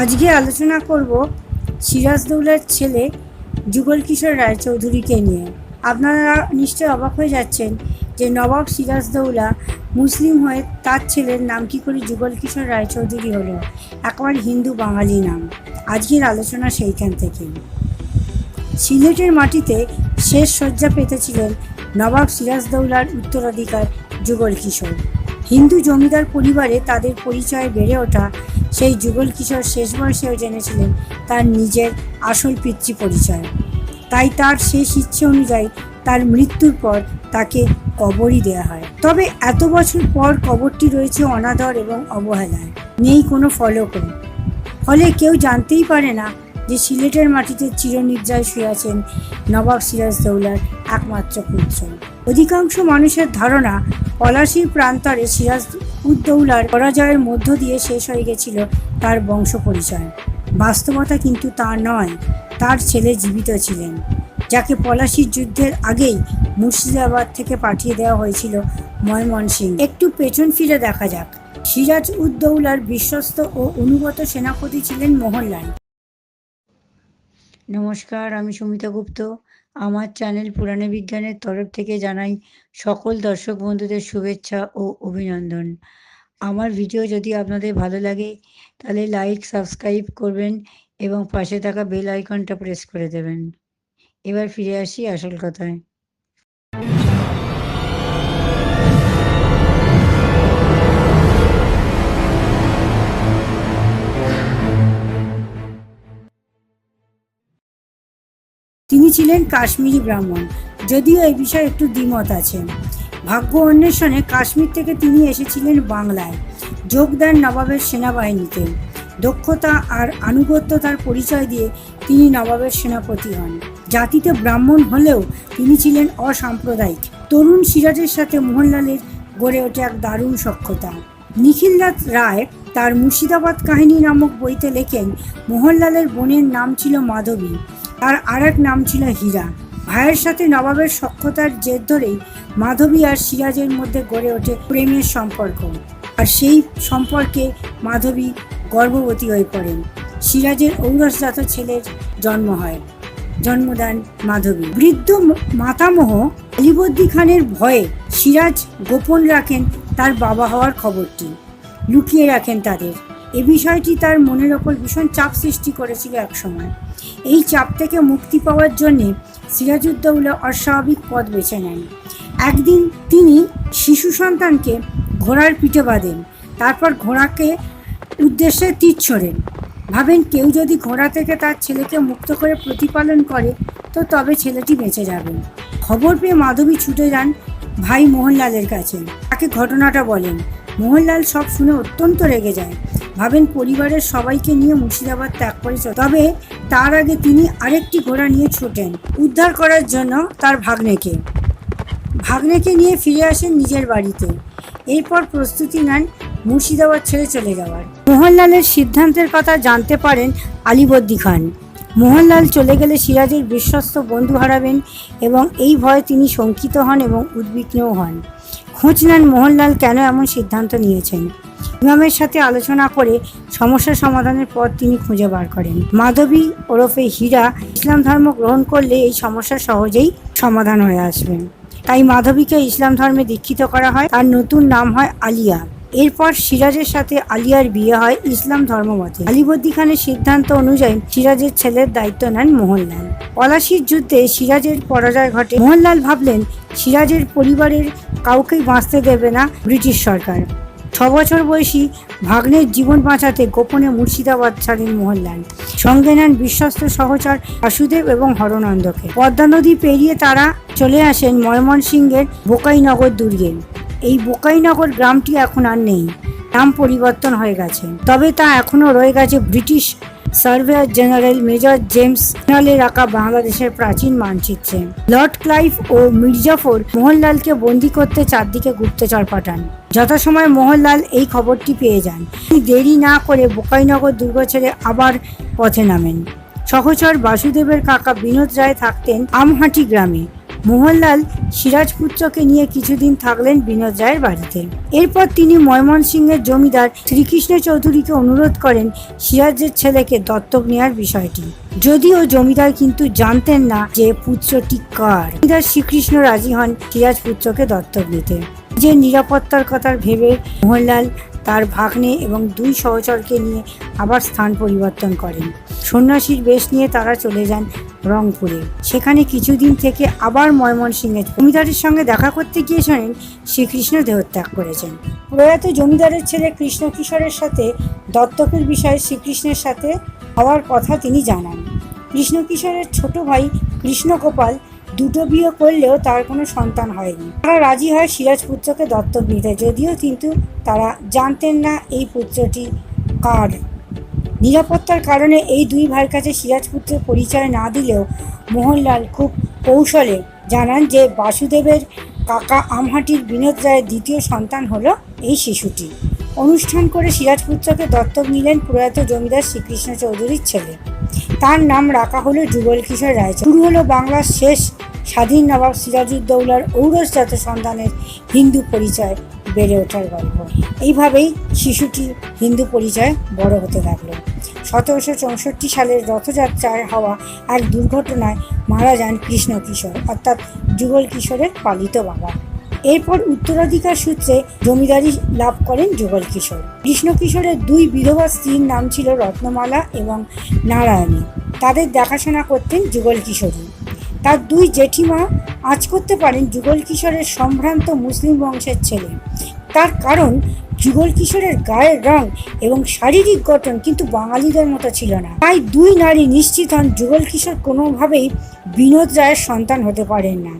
আজকে আলোচনা করব সিরাজদৌলার ছেলে যুগল কিশোর রায়চৌধুরীকে নিয়ে। আপনারা নিশ্চয়ই অবাক হয়ে যাচ্ছেন যে নবাব সিরাজদৌলা মুসলিম হয়ে তার ছেলের নাম কী করে যুগল কিশোর রায়চৌধুরী হলো? একবার হিন্দু বাঙালি নাম। আজকের আলোচনা সেইখান থেকে। সিলেটের মাটিতে শেষ শয্যা পেতেছিলেন নবাব সিরাজদৌলার উত্তরাধিকার যুগল কিশোর। হিন্দু জমিদার পরিবারে তাদের পরিচয় বেড়ে ওঠা সেই যুগল কিশোর শেষ বয়সেও জেনেছিলেন তার নিজের আসল পিতৃ পরিচয়। তাই তার শেষ ইচ্ছে অনুযায়ী তার মৃত্যুর পর তাকে কবরই দেয়া হয়। তবে এত বছর পর কবরটি রয়েছে অনাদর এবং অবহেলায়। নেই কোনো ফলকও। ফলে কেউ জানতেই পারে না যে সিলেটের মাটিতে চিরনিদ্রায় শুয়ে আছেন নবাব সিরাজদৌলার একমাত্র পুত্র। অধিকাংশ মানুষের ধারণা পলাশির প্রান্তরে সিরাজ উদ্দৌলার পরাজয়ের মধ্য দিয়ে শেষ হয়ে গেছিল তার বংশ পরিচয় বাস্তবতা কিন্তু তা নয়, তার ছেলে জীবিত ছিলেন, যাকে পলাশির যুদ্ধের আগেই মুর্শিদাবাদ থেকে পাঠিয়ে দেওয়া হয়েছিল ময়মনসিং একটু পেছন ফিরে দেখা যাক সিরাজ উদ্দৌলার বিশ্বস্ত ও অনুগত সেনাপতি ছিলেন মোহনলাল। নমস্কার, আমি সুমিতা গুপ্ত। আমার চ্যানেল পুরাণে বিজ্ঞানের তরফ থেকে জানাই সকল দর্শক বন্ধুদের শুভেচ্ছা ও অভিনন্দন। আমার ভিডিও যদি আপনাদের ভালো লাগে, তাহলে লাইক সাবস্ক্রাইব করবেন এবং পাশে থাকা বেল আইকনটা প্রেস করে দেবেন। এবার ফিরে আসি আসল কথায়। তিনি ছিলেন কাশ্মীরি ব্রাহ্মণ। যদিও এই বিষয়ে একটু দ্বিমত আছে। ভাগ্য অন্বেষণে কাশ্মীর থেকে তিনি এসেছিলেন বাংলায়। যোগ দেন নবাবের সেনাবাহিনীতে। দক্ষতা আর আনুগত্যতার পরিচয় দিয়ে তিনি নবাবের সেনাপতি হন। জাতিতে ব্রাহ্মণ হলেও তিনি ছিলেন অসাম্প্রদায়িক। তরুণ সিরাজের সাথে মোহনলালের গড়ে ওঠে এক দারুণ সক্ষতা নিখিলনাথ রায় তার মুর্শিদাবাদ কাহিনী নামক বইতে লেখেন, মোহনলালের বোনের নাম ছিল মাধবী। তার আরেক নাম ছিল হীরা। ভাইয়ের সাথে নবাবের সক্ষতার জের ধরেই মাধবী আর সিরাজের মধ্যে গড়ে ওঠে প্রেমের সম্পর্ক। আর সেই সম্পর্কে মাধবী গর্ভবতী হয়ে পড়েন। সিরাজের ঔরসজাত ছেলের জন্ম হয়। জন্মদান মাধবী। বৃদ্ধ মাতামহ আলিবদ্দি খানের ভয়ে সিরাজ গোপন রাখেন তার বাবা হওয়ার খবরটি। লুকিয়ে রাখেন তাদের। এ বিষয়টি তার মনের ওপর ভীষণ চাপ সৃষ্টি করেছিল একসময়। এই চাপ থেকে মুক্তি পাওয়ার জন্যে সিরাজউদ্দৌলা অস্বাভাবিক পথ বেছে নেন। একদিন তিনি শিশু সন্তানকে ঘোড়ার পিঠে বাঁধেন, তারপর ঘোড়াকে উদ্দেশ্যে তীর ছোড়েন। ভাবেন কেউ যদি ঘোড়া থেকে তার ছেলেকে মুক্ত করে প্রতিপালন করে, তো তবে ছেলেটি বেঁচে যাবে। খবর পেয়ে মাধবী ছুটে যান ভাই মোহনলালের কাছে। তাকে ঘটনাটা বলেন। মোহনলাল সব শুনে অত্যন্ত রেগে যায়। ভাবেন পরিবারের সবাইকে নিয়ে মুর্শিদাবাদ ত্যাগ করে তবে তার আগে তিনি আরেকটি ঘোড়া নিয়ে ছোটেন, উদ্ধার করার জন্য তার ভাগ্নেকে। ভাগ্নেকে নিয়ে ফিরে আসেন নিজের বাড়িতে। এরপর প্রস্তুতি নেন মুর্শিদাবাদ ছেড়ে চলে যাওয়ার। মোহনলালের সিদ্ধান্তের কথা জানতে পারেন আলিবদ্দি খান। মোহনলাল চলে গেলে সিরাজের বিশ্বস্ত বন্ধু হারাবেন এবং এই ভয়ে তিনি শঙ্কিত হন এবং উদ্বিগ্নও হন। খোঁজ নেন মোহনলাল কেন এমন সিদ্ধান্ত নিয়েছেন। ইমামের সাথে আলোচনা করে সমস্যা সমাধানের পথ তিনি খুঁজে বার করেন। মাধবী ওরফে হীরা ইসলাম ধর্ম গ্রহণ করলে এই সমস্যা সহজেই সমাধান হয়ে আসবে। তাই মাধবীকে ইসলাম ধর্মে দীক্ষিত করা হয়। তার নতুন নাম হয় আলিয়া। এরপর সিরাজের সাথে আলিয়ার বিয়ে হয় ইসলাম ধর্মমতে। আলিবদ্দি খানের সিদ্ধান্ত অনুযায়ী সিরাজের ছেলের দায়িত্ব নেন মোহনলাল। পলাশির যুদ্ধে সিরাজের পরাজয় ঘটে। মোহনলাল ভাবলেন, সিরাজের পরিবারের কাউকেই বাঁচতে দেবে না ব্রিটিশ সরকার। ছ বছর বয়সী ভাগ্নের জীবন বাঁচাতে গোপনে মুর্শিদাবাদ ছাড়েন মোহনলাল। সঙ্গে নেন বিশ্বস্ত সহচর বাসুদেব এবং হরনন্দকে। পদ্মা নদী পেরিয়ে তারা চলে আসেন ময়মনসিংহের বোকাইনগর দুর্গে। এই বোকাইনগর গ্রামটি এখন আর নেই। নাম পরিবর্তন হয়ে গেছে। তবে তা এখনও রয়ে গেছে British surveyor general major James নালে রাখা বাংলাদেশের প্রাচীন মানচিত্রে। লর্ড ক্লাইভ ও মির্জাফর মোহনলালকে বন্দি করতে চারদিকে গুপ্তচর পাঠান। যথাসময় মোহনলাল এই খবরটি পেয়ে যান। তিনি দেরি না করে বোকাইনগর দুর্গ ছেড়ে আবার পথে নামেন। সহচর বাসুদেবের কাকা বিনোদ রায় থাকতেন আমহাটি গ্রামে। মোহনলাল সিরাজপুত্রকে নিয়ে কিছুদিন থাকলেন বিনোদ রায়ের বাড়িতে। এরপর তিনি ময়মনসিংহের জমিদার শ্রীকৃষ্ণ চৌধুরীকে অনুরোধ করেন সিরাজের ছেলেকে দত্তক নেওয়ার বিষয়টি। যদিও জমিদার কিন্তু জানতেন না যে পুত্রটি কার। জমিদার শ্রীকৃষ্ণ রাজি হন সিরাজ পুত্রকে দত্তক নিতে। যে নিরাপত্তার কথা ভেবে মোহনলাল তার ভাগ্নে এবং দুই সহচরকে নিয়ে আবার স্থান পরিবর্তন করেন। সন্ন্যাসীর বেশ নিয়ে তারা চলে যান রংপুরে। সেখানে কিছুদিন থেকে আবার ময়মনসিংহে জমিদারের সঙ্গে দেখা করতে গিয়ে শোনেন শ্রীকৃষ্ণ দেহত্যাগ করেছেন। প্রয়াত জমিদারের ছেলে কৃষ্ণ কিশোরের সাথে দত্তকের বিষয়ে শ্রীকৃষ্ণের সাথে হওয়ার কথা তিনি জানান। কৃষ্ণ কিশোরের ছোট ভাই কৃষ্ণগোপাল দুটো বিয়ে করলেও তার কোনো সন্তান হয়নি। তারা রাজি হয় সিরাজ পুত্রকে দত্তক নিতে, যদিও কিন্তু তারা জানতেন না এই পুত্রটি কার। নিরাপত্তার কারণে এই দুই ভাইয়ের কাছে সিরাজ সিরাজপুত্রের পরিচয় না দিলেও মোহনলাল খুব কৌশলে জানান যে বাসুদেবের কাকা আমহাটির বিনোদ রায়ের দ্বিতীয় সন্তান হলো এই শিশুটি। অনুষ্ঠান করে সিরাজপুত্রকে দত্তক নিলেন প্রয়াত জমিদার শ্রীকৃষ্ণ চৌধুরীর ছেলে। তার নাম রাখা হলো যুগল কিশোর রায় শুরু হলো বাংলার শেষ স্বাধীন নবাব সিরাজউদ্দৌলার ঔরসজাত সন্তানের হিন্দু পরিচয়, বেড়ে ওঠার গল্প। এইভাবেই শিশুটি হিন্দু পরিচয় বড় হতে লাগল। সতেরোশো চৌষট্টি সালের রথযাত্রায় হওয়া এক দুর্ঘটনায় মারা যান কৃষ্ণ কিশোর, অর্থাৎ যুগল কিশোরের পালিত বাবা। এরপর উত্তরাধিকার সূত্রে জমিদারি লাভ করেন যুগল কিশোর। কৃষ্ণ কিশোরের দুই বিধবা স্ত্রীর নাম ছিল রত্নমালা এবং নারায়ণী। তাদের দেখাশোনা করতেন যুগল কিশোরী। তার দুই জেঠিমা আজ করতে পারেন যুগল কিশোরের সম্ভ্রান্ত মুসলিম বংশের ছেলে। তার কারণ, যুগল কিশোরের গায়ের রং এবং শারীরিক গঠন কিন্তু বাঙালিদের মতো ছিল না। তাই দুই নারী নিশ্চিত হন যুগল কিশোর কোনোভাবেই বিনোদ রায়ের সন্তান হতে পারেন না।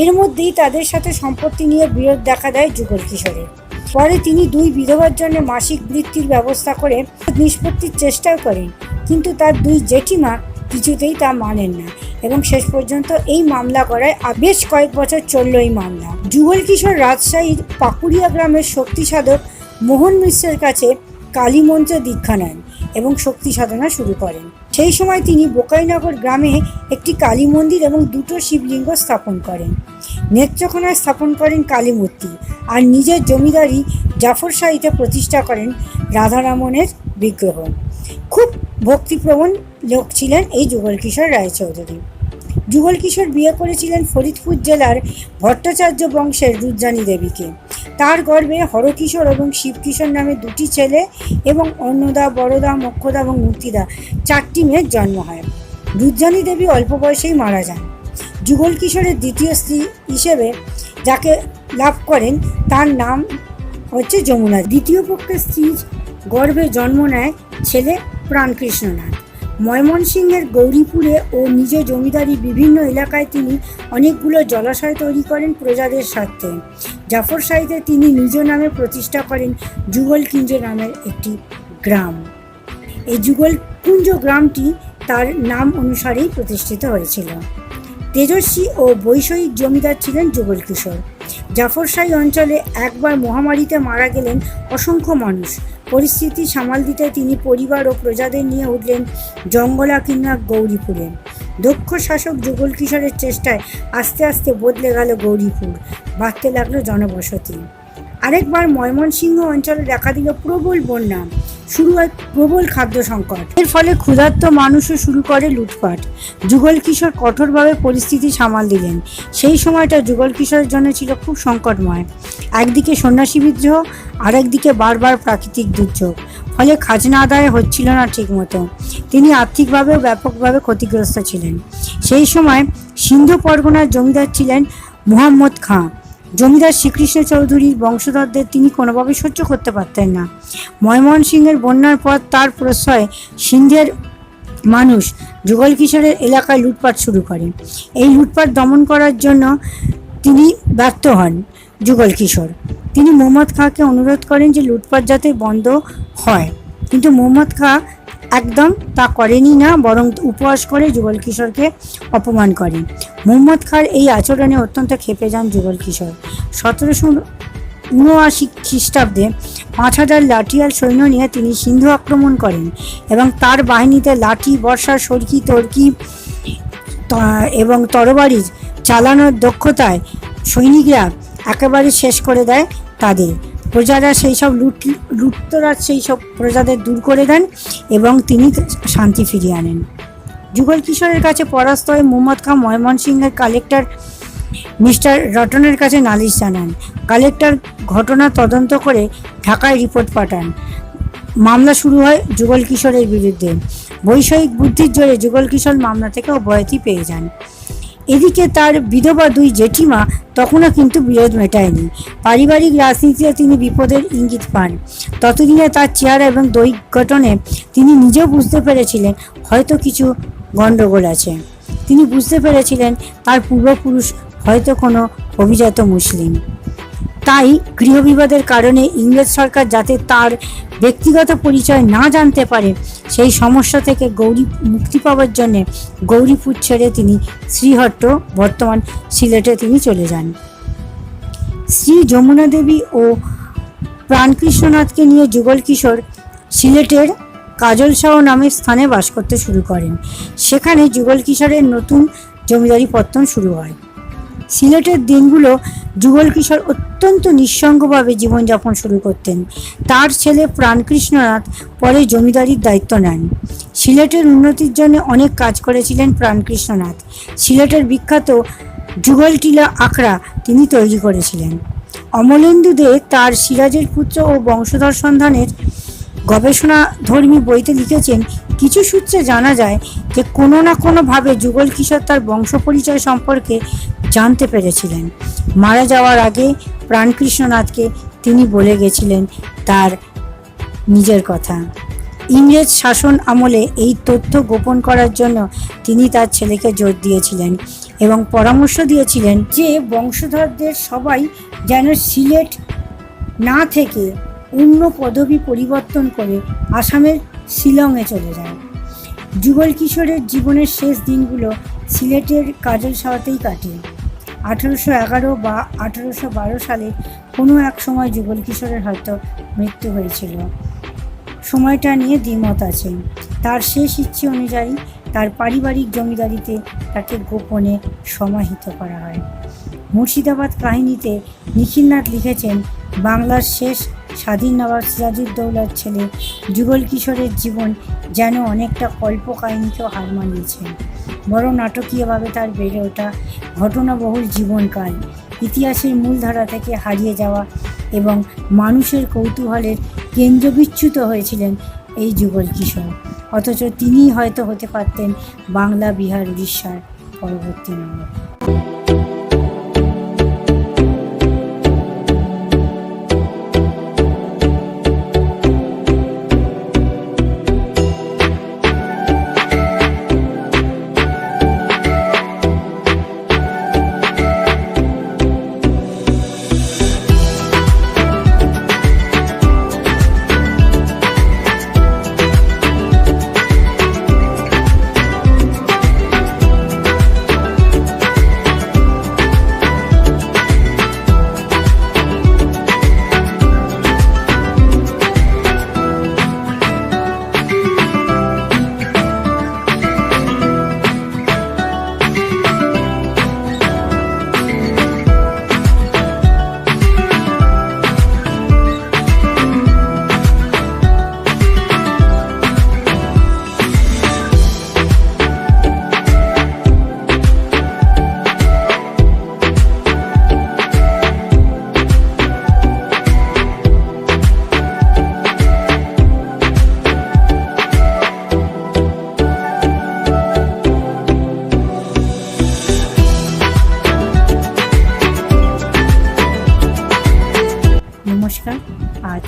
এর মধ্যেই তাদের সাথে সম্পত্তি নিয়ে বিরোধ দেখা দেয় যুগল কিশোরের। পরে তিনি দুই বিধবার জন্য মাসিক বৃত্তির ব্যবস্থা করে নিষ্পত্তির চেষ্টাও করেন, কিন্তু তার দুই জেঠিমা কিছুতেই তা মানেন না এবং শেষ পর্যন্ত এই মামলা করায় বেশ কয়েক বছর চলল এই মামলা। যুগল কিশোর রাজশাহীর পাকুড়িয়া গ্রামের শক্তি সাধক মোহন মিশ্রের কাছে কালী মন্ত্রে দীক্ষা নেন। এবং শক্তি সাধনা শুরু করেন। সেই সময় তিনি বোকাইনগর গ্রামে একটি কালী মন্দির এবং দুটো শিবলিঙ্গ স্থাপন করেন। নেত্রকোনায় স্থাপন করেন কালীমূর্তি আর নিজের জমিদারি জাফর জাফরশাহীতে প্রতিষ্ঠা করেন রাধারামনের বিগ্রহ। খুব ভক্তিপ্রবণ লোক ছিলেন এই যুগল কিশোর রায়চৌধুরী। যুগল কিশোর বিয়ে করেছিলেন ফরিদপুর জেলার ভট্টাচার্য বংশের রুদ্রানী দেবীকে। তার গর্ভে হরকিশোর এবং শিবকিশোর নামে দুটি ছেলে এবং অন্নদা, বড়দা, মক্ষদা এবং মুক্তিদা চারটি মেয়ের জন্ম হয়। রুদ্রানী দেবী অল্প বয়সেই মারা যান। যুগল কিশোরের দ্বিতীয় স্ত্রী হিসেবে যাকে লাভ করেন, তার নাম হচ্ছে যমুনা। দ্বিতীয় পক্ষের স্ত্রীর গর্ভে জন্ম নেয় ছেলে প্রাণকৃষ্ণনাথ। ময়মনসিংহের গৌরীপুরে ও নিজ জমিদারি বিভিন্ন এলাকায় তিনি অনেকগুলো জলাশয় তৈরি করেন প্রজাদের স্বার্থে। জাফরশাহীতে তিনি নিজ নামে প্রতিষ্ঠা করেন যুগলকুঞ্জ নামের একটি গ্রাম। এই যুগলকুঞ্জ গ্রামটি তার নাম অনুসারেই প্রতিষ্ঠিত হয়েছিল। তেজস্বী ও বৈষয়িক জমিদার ছিলেন যুগল কিশোর জাফরশাহী অঞ্চলে একবার মহামারীতে মারা গেলেন অসংখ্য মানুষ। পরিস্থিতি সামাল দিতে তিনি পরিবার ও প্রজাদের নিয়ে উঠলেন জঙ্গলা কিংবা গৌরীপুরে। দক্ষ শাসক যুগল কিশোরের চেষ্টায় আস্তে আস্তে বদলে গেল গৌরীপুর। বাড়তে লাগল জনবসতি। আরেকবার ময়মনসিংহ অঞ্চলে দেখা দিল প্রবল বন্যা শুরু হয় প্রবল খাদ্য সংকট। এর ফলে ক্ষুধার্ত মানুষও শুরু করে লুটপাট। যুগল কিশোর কঠোরভাবে পরিস্থিতি সামাল দিলেন। সেই সময়টা যুগল কিশোরের জন্য ছিল খুব সংকটময়। একদিকে সন্ন্যাসী বিদ্রোহ, আরেকদিকে বারবার প্রাকৃতিক দুর্যোগ। ফলে খাজনা আদায় হচ্ছিল না ঠিকমতো। তিনি আর্থিকভাবেও ব্যাপকভাবে ক্ষতিগ্রস্ত ছিলেন। সেই সময় সিন্ধু পরগনার জমিদার ছিলেন মুহাম্মদ খাঁ। জমিদার শ্রীকৃষ্ণ চৌধুরীর বংশধরদের তিনি কোনোভাবেই সহ্য করতে পারতেন না। ময়মনসিংহের বন্যার পর তার প্রশ্রয়ে সিন্ধের মানুষ যুগল কিশোরের এলাকায় লুটপাট শুরু করে। এই লুটপাট দমন করার জন্য তিনি ব্যর্থ হন যুগল কিশোর তিনি মোহাম্মদ খাঁকে অনুরোধ করেন যে লুটপাট যাতে বন্ধ হয়। কিন্তু মোহাম্মদ খাঁ একদম তা করেনি না, বরং উপহাস করে যুগল কিশোরকে অপমান করেন মোহাম্মদ খাঁর এই আচরণে অত্যন্ত ক্ষেপে যান যুগল কিশোর। সতেরোশো উনআশি খ্রিস্টাব্দে পাঁচ হাজার লাঠিয়াল সৈন্য নিয়ে তিনি সিন্ধু আক্রমণ করেন এবং তার বাহিনীতে লাঠি, বর্ষা, সরকি, তর্কি এবং তরবারির চালানোর দক্ষতায় সৈনিকরা একেবারে শেষ করে দেয় তাদের। প্রজারা সেই সব লুট লুটতরাজ সেই সব প্রজাদের দূর করে দেন এবং তিনি শান্তি ফিরিয়ে আনেন। যুগল কিশোরের কাছে পরাস্ত হয়ে মোহাম্মদ খান ময়মনসিংহের কালেক্টর মিস্টার রটনের কাছে নালিশ জানান। কালেক্টর ঘটনা তদন্ত করে ঢাকায় রিপোর্ট পাঠান। মামলা শুরু হয় যুগল কিশোরের বিরুদ্ধে। বৈষয়িক বুদ্ধির জোরে যুগল কিশোর মামলা থেকে অব্যাহতি পেয়ে যান। এদিকে তার বিধবা দুই জেঠিমা তখনও কিন্তু বিরোধ মেটায়নি। পারিবারিক রাজনীতিতে তিনি বিপদের ইঙ্গিত পান। ততদিনে তার চেহারা এবং দৈহিক গঠনে তিনি নিজেও বুঝতে পেরেছিলেন হয়তো কিছু গণ্ডগোল আছে। তিনি বুঝতে পেরেছিলেন তার পূর্বপুরুষ হয়তো কোনো অভিজাত মুসলিম। তাই গৃহবিবাদের কারণে ইংরেজ সরকার যাতে তার ব্যক্তিগত পরিচয় না জানতে পারে, সেই সমস্যা থেকে গৌরী মুক্তি পাওয়ার জন্য গৌরীপুর ছেড়ে তিনি শ্রীহট্ট, বর্তমান সিলেটে তিনি চলে যান। শ্রী যমুনা দেবী ও প্রাণকৃষ্ণনাথকে নিয়ে যুগল কিশোর সিলেটের কাজল শাহ নামের স্থানে বাস করতে শুরু করেন। সেখানে যুগল কিশোরের নতুন জমিদারি পত্তন শুরু হয়। সিলেটের দিনগুলো যুগল কিশোর অত্যন্ত নিঃসঙ্গভাবে জীবনযাপন শুরু করতেন। তার ছেলে প্রাণকৃষ্ণনাথ পরে জমিদারির দায়িত্ব নেন। সিলেটের উন্নতির জন্য অনেক কাজ করেছিলেন প্রাণকৃষ্ণনাথ। সিলেটের বিখ্যাত যুগল টিলা আখড়া তিনি তৈরি করেছিলেন। অমলেন্দু দে তার সিরাজের পুত্র ও বংশধর সন্ধানের গবেষণা ধর্মী বইতে লিখেছেন, কিছু সূত্রে জানা যায় যে কোনো না কোনোভাবে যুগল কিশোর তার বংশ পরিচয় সম্পর্কে জানতে পেরেছিলেন। মারা যাওয়ার আগে প্রাণকৃষ্ণনাথকে তিনি বলে গেছিলেন তার নিজের কথা। ইংরেজ শাসন আমলে এই তথ্য গোপন করার জন্য তিনি তার ছেলেকে জোর দিয়েছিলেন এবং পরামর্শ দিয়েছিলেন যে বংশধরদের সবাই যেন সিলেট না থেকে অন্য পদবি পরিবর্তন করে আসামের শিলংয়ে চলে যায়। যুগল কিশোরের জীবনের শেষ দিনগুলো সিলেটের কাজল সাওয়াতেই কাটে আঠেরোশো এগারো বা আঠেরোশো বারো সালে কোনো এক সময় যুগল কিশোরের হয়তো মৃত্যু হয়েছিল। সময়টা নিয়ে দ্বিমত আছে। তার শেষ ইচ্ছে অনুযায়ী তার পারিবারিক জমিদারিতে তাকে গোপনে সমাহিত করা হয়। মুর্শিদাবাদ কাহিনীতে নিখিলনাথ লিখেছেন, বাংলার শেষ স্বাধীন নবাব সিরাজউদ্দৌলার ছেলে যুগল কিশোরের জীবন যেন অনেকটা কল্প কাহিনীকেও হার মানিয়েছে। বড় নাটকীয়ভাবে তার বেড়ে ওঠা ঘটনাবহুল জীবনকাল। ইতিহাসের মূলধারা থেকে হারিয়ে যাওয়া এবং মানুষের কৌতূহলের কেন্দ্রবিচ্যুত হয়েছিলেন এই যুগল কিশোর। অথচ তিনিই হয়তো হতে পারতেন বাংলা বিহার উড়িষ্যার পরবর্তী নম্বর আজ